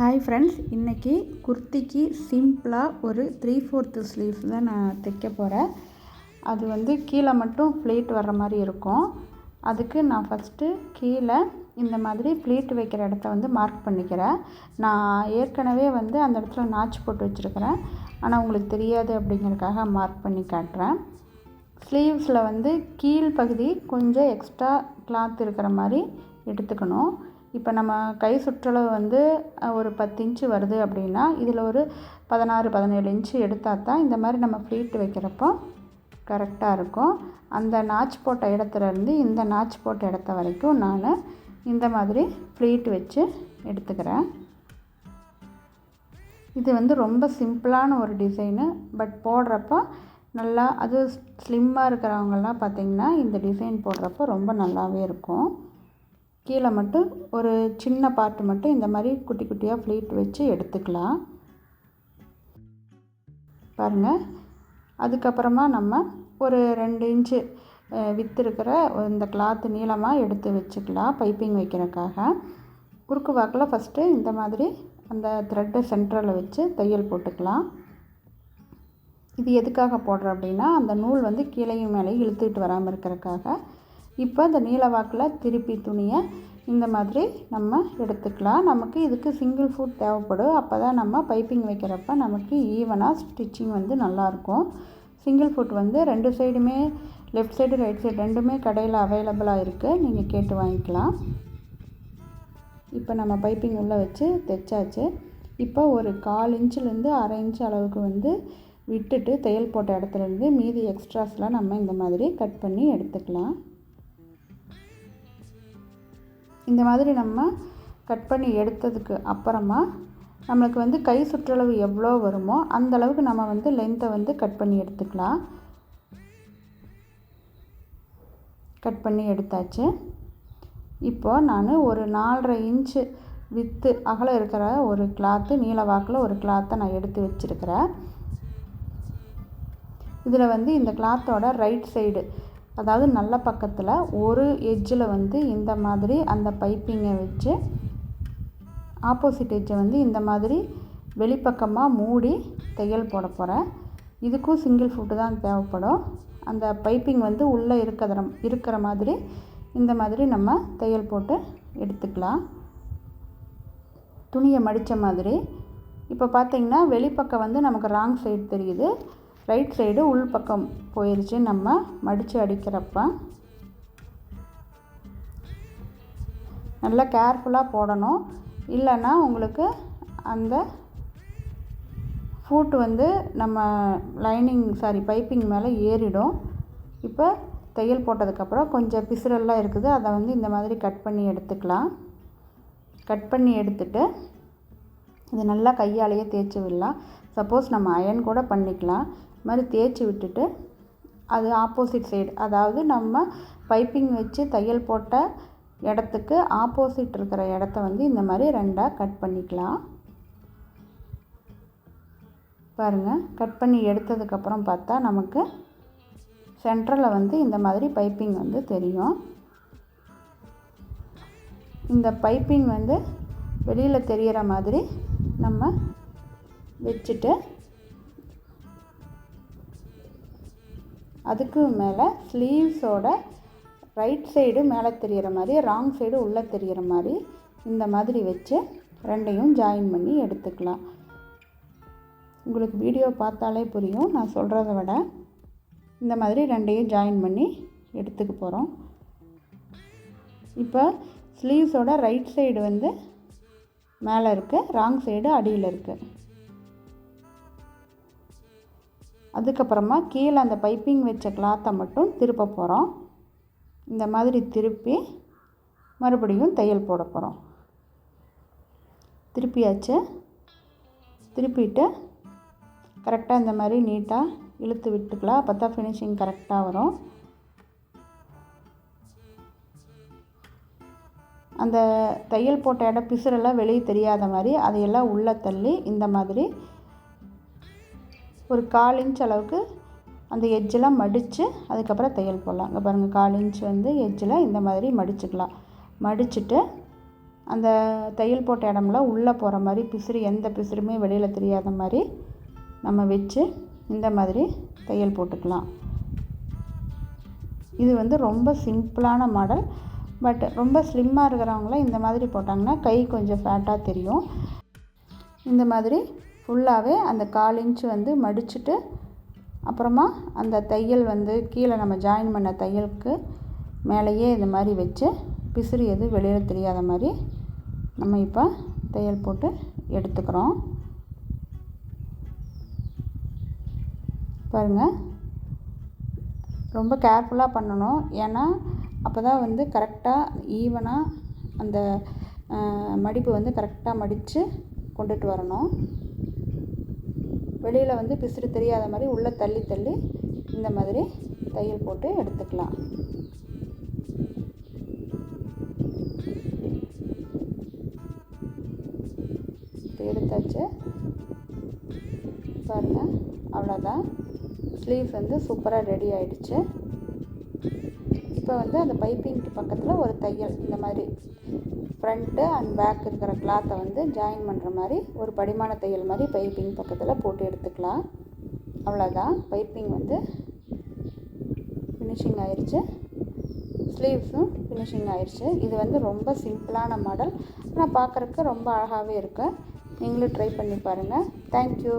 Hi friends இன்றைக்கி குர்த்திக்கு சிம்பிளாக ஒரு த்ரீ ஃபோர்த்து ஸ்லீவ்ஸ் தான் நான் தைக்க போகிறேன் அது வந்து கீழே மட்டும் ஃப்ளீட் வர்ற மாதிரி இருக்கும். அதுக்கு நான் ஃபஸ்ட்டு கீழே இந்த மாதிரி ஃப்ளீட் வைக்கிற இடத்த வந்து மார்க் பண்ணிக்கிறேன். நான் ஏற்கனவே வந்து அந்த இடத்துல நாச் போட்டு வச்சுருக்கிறேன். ஆனால் உங்களுக்கு தெரியாது அப்படிங்கிறதுக்காக மார்க் பண்ணி காட்டுறேன். ஸ்லீவ்ஸில் வந்து கீழ் பகுதி கொஞ்சம் எக்ஸ்ட்ரா கிளாத் இருக்கிற மாதிரி எடுத்துக்கணும். இப்போ நம்ம கை சுற்றளவு வந்து ஒரு பத்து இன்ச்சு வருது அப்படின்னா இதில் ஒரு பதினாறு பதினேழு இன்ச்சு எடுத்தால் தான் இந்த மாதிரி நம்ம ஃப்ளீட் வைக்கிறப்போ கரெக்டாக இருக்கும். அந்த நாச் போட்ட இடத்துலேருந்து இந்த நாச் போட்ட இடத்த வரைக்கும் நான் இந்த மாதிரி ஃப்ளீட் வச்சு எடுத்துக்கிறேன். இது வந்து ரொம்ப சிம்பிளான ஒரு டிசைனு பட் போடுறப்போ நல்லா அது ஸ்லிம்மாக இருக்கிறவங்கெல்லாம் பார்த்திங்கன்னா இந்த டிசைன் போடுறப்போ ரொம்ப நல்லாவே இருக்கும். கீழே மட்டும் ஒரு சின்ன பார்ட் மட்டும் இந்த மாதிரி குட்டி குட்டியாக ஃப்ளீட் வச்சு எடுத்துக்கலாம். பாருங்கள் அதுக்கப்புறமா நம்ம ஒரு ரெண்டு இன்ச்சு வித்து இருக்கிற இந்த கிளாத்து நீளமாக எடுத்து வச்சுக்கலாம் பைப்பிங் வைக்கிறதுக்காக. குறுக்கு வாக்கில் ஃபஸ்ட்டு இந்த மாதிரி அந்த த்ரெட்டை சென்டரில் வச்சு தையல் போட்டுக்கலாம். இது எதுக்காக போடுறோம் அப்படின்னா அந்த நூல் வந்து கீழையும் மேலேயும் இழுத்துக்கிட்டு வராமல் இருக்கிறதுக்காக இப்போ இந்த நீல வாக்கில் திருப்பி துணியை இந்த மாதிரி நம்ம எடுத்துக்கலாம். நமக்கு இதுக்கு சிங்கிள் ஃபுட் தேவைப்படும். அப்போ தான் நம்ம பைப்பிங் வைக்கிறப்ப நமக்கு ஈவனாக ஸ்டிச்சிங் வந்து நல்லாயிருக்கும். சிங்கிள் ஃபுட் வந்து ரெண்டு சைடுமே லெஃப்ட் சைடு ரைட் சைடு ரெண்டுமே கடையில் அவைலபிளாக இருக்குது நீங்கள் கேட்டு வாங்கிக்கலாம். இப்போ நம்ம பைப்பிங் உள்ளே வச்சு தைச்சாச்சு. இப்போ ஒரு கால் இன்ச்சிலேருந்து அரை இன்ச் அளவுக்கு வந்து விட்டுட்டு தையல் போட்ட இடத்துலேருந்து மீதி எக்ஸ்ட்ராஸ்லாம் நம்ம இந்த மாதிரி கட் பண்ணி எடுத்துக்கலாம். இந்த மாதிரி நம்ம கட் பண்ணி எடுத்ததுக்கு அப்புறமா நம்மளுக்கு வந்து கை சுற்றளவு எவ்வளோ வருமோ அந்த அளவுக்கு நம்ம வந்து லென்த்தை வந்து கட் பண்ணி எடுத்துக்கலாம். கட் பண்ணி எடுத்தாச்சு. இப்போ நான் ஒரு நாலரை இன்ச்சு வித்து அகலம் இருக்கிற ஒரு கிளாத்து நீல வாக்கில் ஒரு கிளாத்தை நான் எடுத்து வச்சுருக்கிறேன். இதில் வந்து இந்த கிளாத்தோட ரைட் சைடு அதாவது நல்ல பக்கத்தில் ஒரு எட்ஜில் வந்து இந்த மாதிரி அந்த பைப்பிங்கை வச்சு ஆப்போசிட் எட்ஜை வந்து இந்த மாதிரி வெளிப்பக்கமாக மூடி தையல் போட போகிறேன் இதுக்கும் சிங்கிள் ஃபுட்டு தான் தேவைப்படும். அந்த பைப்பிங் வந்து உள்ளே இருக்கிற இருக்கிற மாதிரி இந்த மாதிரி நம்ம தையல் போட்டு எடுத்துக்கலாம். துணியை மடித்த மாதிரி. இப்போ பார்த்திங்கன்னா வெளிப்பக்கம் வந்து நமக்கு ராங் சைடு தெரியுது. ரைட் சைடு உள் பக்கம் போயிடுச்சு நம்ம மடித்து அடிக்கிறப்ப. நல்லா கேர்ஃபுல்லாக போடணும். இல்லைன்னா உங்களுக்கு அந்த ஃபூட்டு வந்து நம்ம லைனிங் சாரி பைப்பிங் மேலே ஏறிடும். இப்போ தையல் போட்டதுக்கப்புறம் கொஞ்சம் பிசுரெல்லாம் இருக்குது. அதை வந்து இந்த மாதிரி கட் பண்ணி எடுத்துக்கலாம். கட் பண்ணி எடுத்துட்டு இது நல்லா கையாலேயே தேய்ச்சி விடலாம். சப்போஸ் நம்ம அயன் கூட பண்ணிக்கலாம். இது மாதிரி தேய்ச்சி விட்டுட்டு அது ஆப்போசிட் சைடு அதாவது நம்ம பைப்பிங் வச்சு தையல் போட்ட இடத்துக்கு ஆப்போசிட் இருக்கிற இடத்த வந்து இந்த மாதிரி ரெண்டாக கட் பண்ணிக்கலாம். பாருங்கள் கட் பண்ணி எடுத்ததுக்கப்புறம் பார்த்தா நமக்கு சென்டரில் வந்து இந்த மாதிரி பைப்பிங் வந்து தெரியும். இந்த பைப்பிங் வந்து வெளியில் தெரிகிற மாதிரி நம்ம வச்சுட்டு அதுக்கு மேலே ஸ்லீவ்ஸோட ரைட் சைடு மேலே தெரிகிற மாதிரி ராங் சைடு உள்ளே தெரிகிற மாதிரி இந்த மாதிரி வச்சு ரெண்டையும் ஜாயின் பண்ணி எடுத்துக்கலாம். உங்களுக்கு வீடியோ பார்த்தாலே புரியும். நான் சொல்கிறத விட இந்த மாதிரி ரெண்டையும் ஜாயின் பண்ணி எடுத்துக்க போகிறோம் இப்போ ஸ்லீவ்ஸோட ரைட் சைடு வந்து மேலே இருக்குது ராங் சைடு அடியில் இருக்குது அதுக்கப்புறமா கீழே அந்த பைப்பிங் வச்ச கிளாத்தை மட்டும் திருப்ப போகிறோம் இந்த மாதிரி திருப்பி மறுபடியும் தையல் போட போகிறோம் திருப்பியாச்சு. திருப்பிட்டு கரெக்டாக இந்த மாதிரி நீட்டாக இழுத்து விட்டுக்கலாம். அப்போ தான் ஃபினிஷிங் கரெக்டாக வரும். அந்த தையல் போட்ட இடம் பிசுறெல்லாம் வெளியே தெரியாத மாதிரி அதையெல்லாம் உள்ளே தள்ளி இந்த மாதிரி ஒரு கால் இன்ச் அளவுக்கு அந்த எஜ்ஜெல்லாம் மடித்து அதுக்கப்புறம் தையல் போடலாம். இங்கே பாருங்கள் கால் இன்ச் வந்து எஜ்ஜில் இந்த மாதிரி மடிச்சுக்கலாம். மடிச்சுட்டு அந்த தையல் போட்ட இடம்ல உள்ளே போகிற மாதிரி பிசுறு எந்த பிசுறுமே வெளியில் தெரியாத மாதிரி நம்ம வச்சு இந்த மாதிரி தையல் போட்டுக்கலாம். இது வந்து ரொம்ப சிம்பிளான மாடல். பட் ரொம்ப ஸ்லிம்மாக இருக்கிறவங்களாம் இந்த மாதிரி போட்டாங்கன்னா கை கொஞ்சம் ஃபேட்டாக தெரியும். இந்த மாதிரி ஃபுல்லாகவே அந்த கால் இன்ச்சு வந்து மடிச்சுட்டு அப்புறமா அந்த தையல் வந்து கீழே நம்ம ஜாயின் பண்ண தையலுக்கு மேலேயே இந்த மாதிரி வச்சு பிசிறி எதுவும் வெளியில் தெரியாத மாதிரி நம்ம இப்போ தையல் போட்டு எடுத்துக்கிறோம். பாருங்கள் ரொம்ப கேர்ஃபுல்லாக பண்ணணும். ஏன்னா அப்போ தான் வந்து கரெக்டாக ஈவனாக அந்த மடிப்பு வந்து கரெக்டாக மடித்து கொண்டுட்டு வரணும். வெளியில் வந்து பிசுறு தெரியாத மாதிரி உள்ளே தள்ளி தள்ளி இந்த மாதிரி தையல் போட்டு எடுத்துக்கலாம். எடுத்தாச்சு. பாருங்கள் அவ்வளோதான் ஸ்லீவ்ஸ் வந்து சூப்பராக ரெடி ஆயிடுச்சு. இப்போ வந்து அந்த பைப்பிங்க்கு பக்கத்தில் ஒரு தையல் இந்த மாதிரி ஃப்ரண்ட்டு அண்ட் பேக் இருக்கிற கிளாத்தை வந்து ஜாயின் பண்ணுற மாதிரி ஒரு படிமான தையல் மாதிரி பைப்பிங் பக்கத்தில் போட்டு எடுத்துக்கலாம். அவ்வளோதான் பைப்பிங் வந்து ஃபினிஷிங் ஆயிடுச்சு ஸ்லீவ்ஸும் ஃபினிஷிங் ஆயிடுச்சு இது வந்து ரொம்ப சிம்பிளான மாடல் ஆனால் பார்க்குறக்கு ரொம்ப அழகாகவே இருக்குது நீங்களும் ட்ரை பண்ணி பாருங்கள் தேங்க்யூ